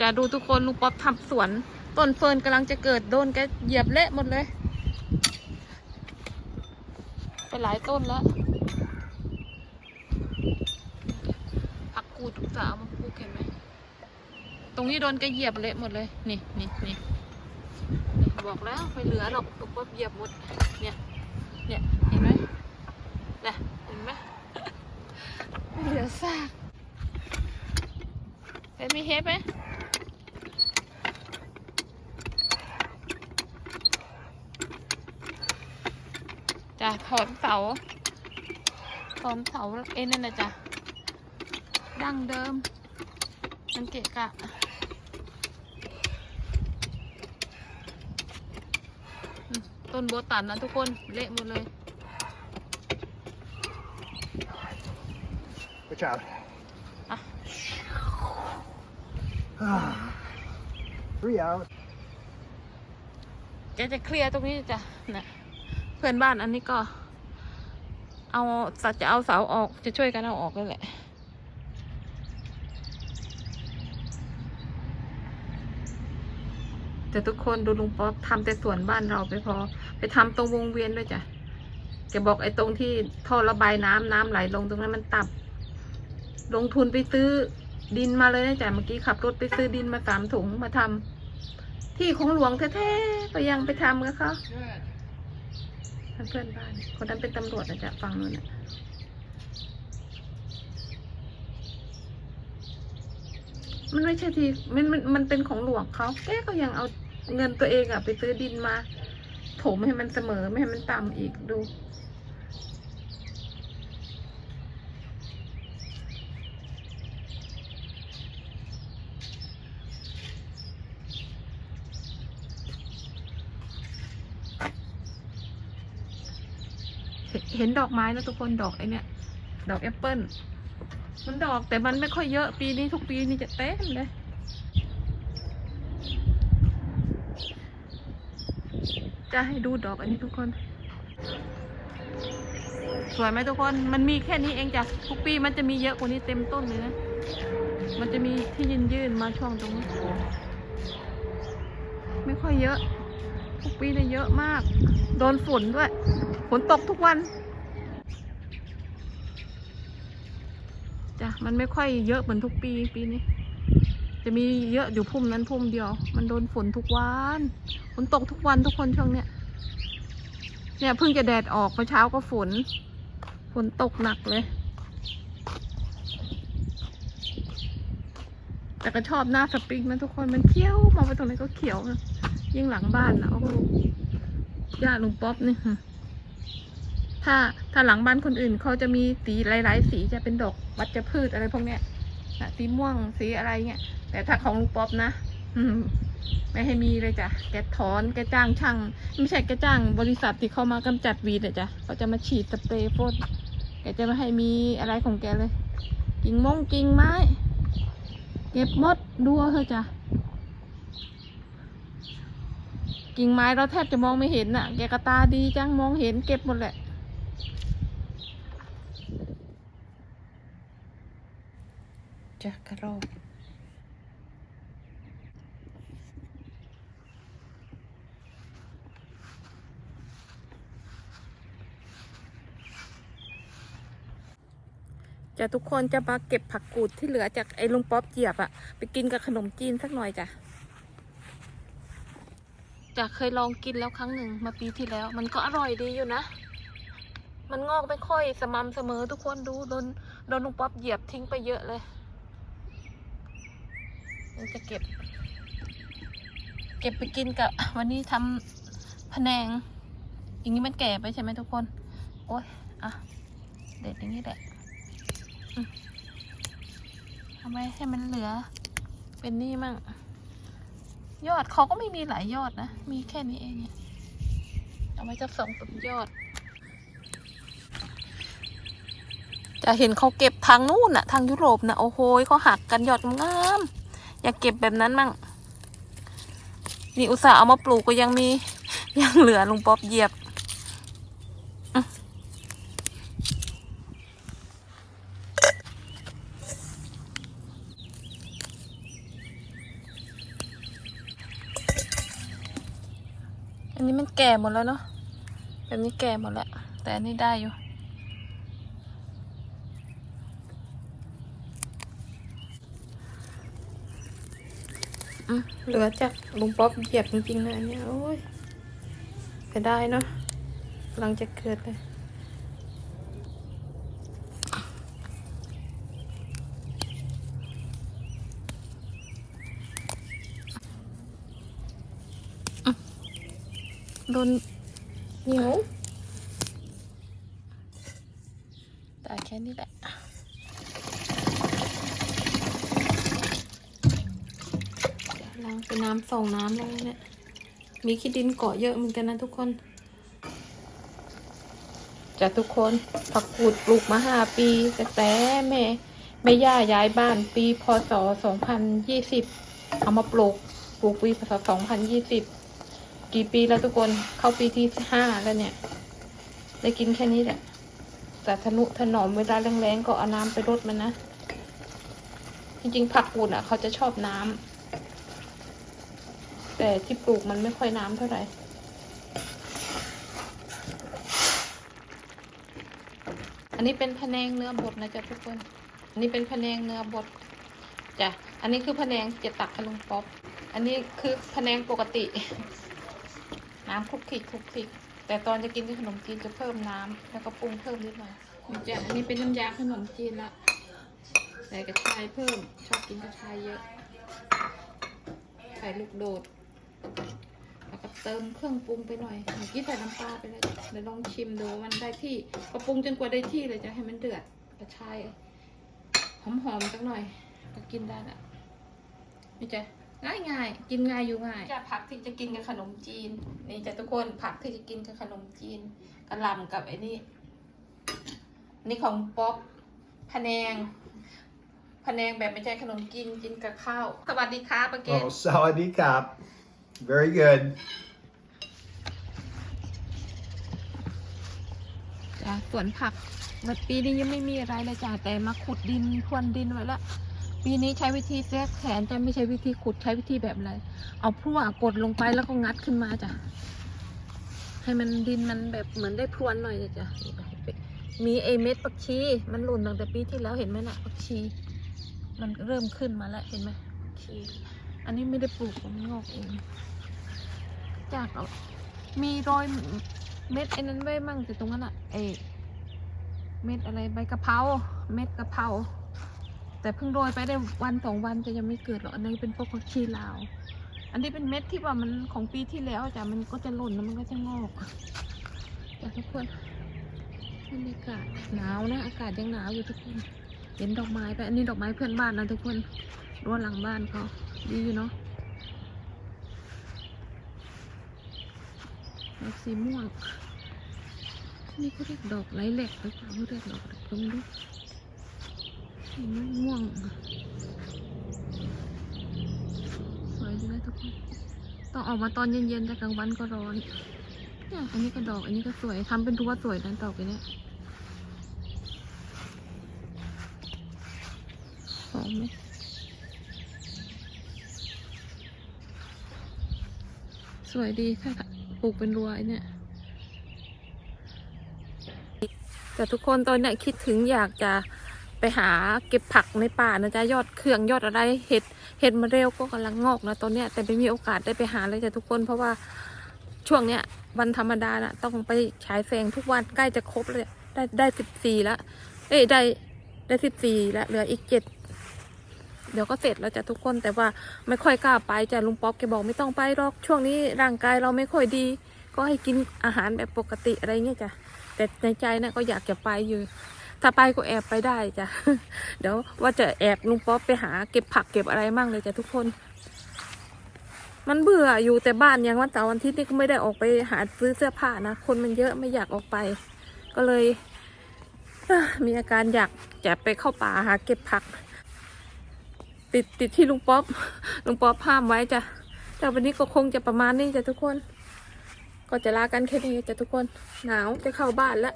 จะดูทุกคนลุงป๊อปทำสวน ต้นเฟิร์นกำลังจะเกิดโดนแกเหยียบเละหมดเลย ไปหลายต้นแล้วผักกูดทุกสาวมาปลูกเห็นไหมตรงนี้โดนแกเหยียบเละหมดเลยนี่นี่นี่นี่บอกแล้วไม่เหลือหรอกลุงป๊อปเหยียบหมด เนี่ย เนี่ยเห็นไหมน่ะเห็นไหมไม่เหลือซากเห็นมีเฮปไหม จ้ะถอนเสาถอนเสาเอ็นนั่นนะจ้ะดั้งเดิม มันเกะกะอืมต้นโบตันนะทุกคน เละหมดเลย Watch out. Ah. Ah. Three out. แกจะเคลียร์ตรงนี้จ้ะนะ เพื่อนบ้านอันนี้ก็ เอาสัตว์จะเอาเสาออกจะช่วยกันเอาออกนั่นแหละแต่ทุกคนดูลุงป๊อปทำแต่สวนบ้านเราไปพอ ไปทำตรงวงเวียนด้วยจ้ะแกบอกไอ้ตรงที่ท่อระบายน้ำน้ำไหลลงตรงนั้นมันต่ำลงทุนไปซื้อดินมาเลยนะจ๊ะเมื่อกี้ขับรถไปซื้อดินมาสามถุงมาทำที่ของหลวงแท้ๆก็ยังไปทำกับเขา Good. เพื่อนบ้าน คนนั้นเป็นตำรวจนะจ๊ะฟังนู่นน่ะมันไม่ใช่ที่มันมันมันเป็นของหลวงเขาแกก็ยังเอาเงินตัวเองอะไปซื้อดินมา ถมให้มันเสมอไม่ให้มันต่ำอีกดู เห็นดอกไม้นะทุกคนดอกไอเนี่ยดอกแอปเปิลมันดอกแต่มันไม่ค่อยเยอะปีนี้ทุกปีนี่จะเต็มเลยจะให้ดูดอกอันนี้ทุกคน สวยไหมทุกคน มันมีแค่นี้เองจ้ะทุกปีมันจะมีเยอะกว่านี้เต็มต้นเลยนะ มันจะมีที่ยืนยืนมาช่วงตรงนี้ไม่ค่อยเยอะ ทุกปีเนี่ยเยอะมาก โดนฝนด้วย ฝนตกทุกวัน จ้ะ มันไม่ค่อยเยอะเหมือนทุกปีปีนี้ จะมีเยอะอยู่พุ่มนั้นพุ่มเดียว มันโดนฝนทุกวันฝนตกทุกวันทุกคนช่วงเนี้ยเนี่ยเพิ่งจะแดดออกเมื่อเช้าก็ฝน ฝนตกหนักเลย แต่ก็ชอบหน้าสปริงนะทุกคนมันเขียวมองไปตรงไหนก็เขียว ยิ่งหลังบ้านนะโอ้โหย่าลุงป๊อปนี่หึ ถ้าถ้าหลังบ้านคนอื่นเขาจะมีสีหลาย ๆ สีจะเป็นดอกวัชพืชอะไรพวกเนี้ยสีม่วงสีอะไรเงี้ยแต่ถ้าของลุงป๊อปนะมไม่ให้มีเลยจ้ะ แกถอนแกจ้างช่าง ไม่ใช่แกจ้างบริษัทที่เขามากำจัดวีดอะจ้ะเขาจะมาฉีดสเปรย์พ่นแกจะไม่ให้มีอะไรของแกเลย กิ่งมงกิ่งไม้ เก็บหมดดูเอาเถอะจ้ะ กิ่งไม้เราแทบจะมองไม่เห็นน่ะ แกกระตาดีจังมองเห็นเก็บหมดแหละ จักรโรจะทุกคนจะมาเก็บผักกูดที่เหลือจากไอ้ลุงป๊อปเหยียบอะไปกินกับขนมจีนสักหน่อยจ้ะจะเคยลองกินแล้วครั้งหนึ่งมาปีที่แล้ว มันก็อร่อยดีอยู่นะ มันงอกไม่ค่อยสม่ำเสมอทุกคนดูโดนโดนลุงป๊อปเหยียบทิ้งไปเยอะเลย มันจะเก็บ เก็บไปกินกับ วันนี้ทำพะแนงอย่างนี้มันแก่ไปใช่ไหมทุกคน โอ้ยอะ เด็ดอย่างนี้แหละทำไมให้มันเหลือ เป็นนี่มั่ง ยอดเขาก็ไม่มีหลายยอดนะ มีแค่นี้เองเนี่ยเอาไว้จะส่งต้นยอด จะเห็นเขาเก็บทางนู่นน่ะ ทางยุโรปน่ะ โอ้โหเขาหักกันยอดงาม อยากเก็บแบบนั้นมั่ง นี่อุตส่าห์เอามาปลูกก็ยังมี ยังเหลือลุงป๊อบเหยียบ อันนี้มันแก่หมดแล้วเนาะ แบบนี้แก่หมดแล้ว แต่อันนี้ได้อยู่ เหลือจากลุงป๊อบเหยียบจริงๆนะอันเนี้ยโอ้ยไปได้เนาะกำลังจะเกิดเลยโดนเหนียวแต่แค่นี้แหละ ล้างเป็นน้ำส่งน้ำแล้วเนี่ย มีขี้ดินเกาะเยอะเหมือนกันนะทุกคนจะทุกคนผักกูดปลูกมาห้าปีแต่แต่แม่แม่ย่าย้ายบ้านปีพศสองพันยี่สิบเอามาปลูกปลูกปีพศสองพันยี่สิบกี่ปีแล้วทุกคนเข้าปีที่ห้าแล้วเนี่ย ได้กินแค่นี้แหละแต่ทนุถนอมเวลาแรงๆก็เอาน้ำไปรดมันนะ จริงๆผักกูดอะ เขาจะชอบน้ำ แต่ที่ปลูกมันไม่ค่อยน้ำเท่าไหร่อันนี้เป็นพะแนงเนื้อบดนะจ๊ะทุกคน อันนี้เป็นพะแนงเนื้อบดจ้ะ อันนี้คือพะแนงจะตักขนมป๊อป อันนี้คือพะแนงปกติ น้ำคลุกคลิกคลุกคลิก แต่ตอนจะกินขนมจีนจะเพิ่มน้ำแล้วก็ปรุงเพิ่มนิดหน่อยจ้ะอันนี้เป็นน้ำยาขนมจีนละใส่กระชายเพิ่ม ชอบกินกระชายเยอะ ใส่ลูกโดด แล้วก็เติมเครื่องปรุงไปหน่อยเมื่อกี้ใส่น้ำปลาไปแล้วเดี๋ยวลองชิมดูว่ามันได้ที่ก็ปรุงจนกว่าได้ที่เลยจะให้มันเดือดกระชายหอมๆสักหน่อย ก็กินได้ละนี่จ้ะง่ายง่ายๆกินง่ายอยู่ง่ายจะผักที่จะกินกับขนมจีน นี่จ้ะทุกคนผักที่จะกินกับขนมจีนกระหล่ำกับไอ้นี่อันนี่ของป๊อปพะแนงพะแนงแบบไม่ใช่ขนมจีนกินกับข้าว สวัสดีค่ะปาเกต Oh, sawadee kap. Very good. จ้ะสวนผักแบบปีนี้ยังไม่มีอะไรเลยจ้ะแต่มาขุดดินพรวนดินไว้ละ ปีนี้ใช้วิธีแทรกแขนจะไม่ใช้วิธีขุดใช้วิธีแบบอะไร เอาพั่วกดลงไปแล้วก็งัดขึ้นมาจ้ะให้มันดินมันแบบเหมือนได้พรวนหน่อยจ้ะมีไอเม็ดปักชี มันหล่นตั้งแต่ปีที่แล้วเห็นไหมน่ะปักชี มันเริ่มขึ้นมาแล้วเห็นไหมปักชี อันนี้ไม่ได้ปลูกมันงอกเองจากเอามีรอยเม็ดไอ้นั้นไว้มั่งแต่ตรงนั้นอะเอเม็ดอะไรใบกะเพราเม็ดกะเพราแต่เพิ่งโรยไปได้วันสองวันจะยังไม่เกิดหรอกอันนี้เป็นพวกผักชีลาว อันนี้เป็นเม็ดที่ว่ามันของปีที่แล้วจ้ะมันก็จะหล่นแล้วมันก็จะงอกจ้ะทุกคนบรรยากาศหนาวนะ อากาศยังหนาวอยู่ทุกคนเห็นดอกไม้ไปอันนี้ดอกไม้เพื่อนบ้านนะทุกคน รั้วหลังบ้านเขาดีอยู่เนาะดอกสีม่วงนี่เขาเรียกดอกไร้แหลกหรือเปล่าเขาเรียกดอกอะไรก็ไม่รู้สีม่วงสวยดีนะทุกคนต้องออกมาตอนเย็นๆแต่กลางวันก็ร้อนเนี่ยอันนี้ก็ดอกอันนี้ก็สวยทำเป็นรั้วสวยนะดอกอันเนี้ยหอมไหม สวยดีค่ะปลูกเป็นรัวไอ้เนี่ยแต่ทุกคนตอนเนี้ยคิดถึงอยากจะไปหาเก็บผักในป่านะจ๊ะยอดเครื่องยอดอะไรเห็ดเห็ดมะเร็วก็กำลังงอกนะตอนเนี้ยแต่ไม่มีโอกาสได้ไปหาเลยจ้ะทุกคนเพราะว่าช่วงเนี้ยวันธรรมดานะต้องไปฉายแสงทุกวันใกล้จะครบเลยได้ได้สิบสี่ล้วเอ้ยได้ได้สิบสี่ล้วเหลืออีกเจ็ด เดี๋ยวก็เสร็จแล้วจ้ะทุกคน แต่ว่าไม่ค่อยกล้าไปจ้ะลุงป๊อกแกบอกไม่ต้องไปหรอกช่วงนี้ร่างกายเราไม่ค่อยดี ก็ให้กินอาหารแบบปกติอะไรเงี้ยจ้ะแต่ในใจนะก็อยากจะไปอยู่ถ้าไปก็แอบไปได้จ้ะ เดี๋ยวว่าจะแอบลุงป๊อกไปหาเก็บผักเก็บอะไรมั่งเลยจ้ะทุกคน มันเบื่ออยู่แต่บ้านอย่างวันเสาร์วันอาทิตย์นี่ก็ไม่ได้ออกไปหาซื้อเสื้อผ้านะ คนมันเยอะไม่อยากออกไป ก็เลยมีอาการอยากจะไปเข้าป่าหาเก็บผัก ติดติดที่ลุงป๊อปลุงป๊อปห้ามไว้จ้ะแต่วันนี้ก็คงจะประมาณนี้จ้ะทุกคน ก็จะลากันแค่นี้จ้ะทุกคน หนาวจะเข้าบ้านแล้ว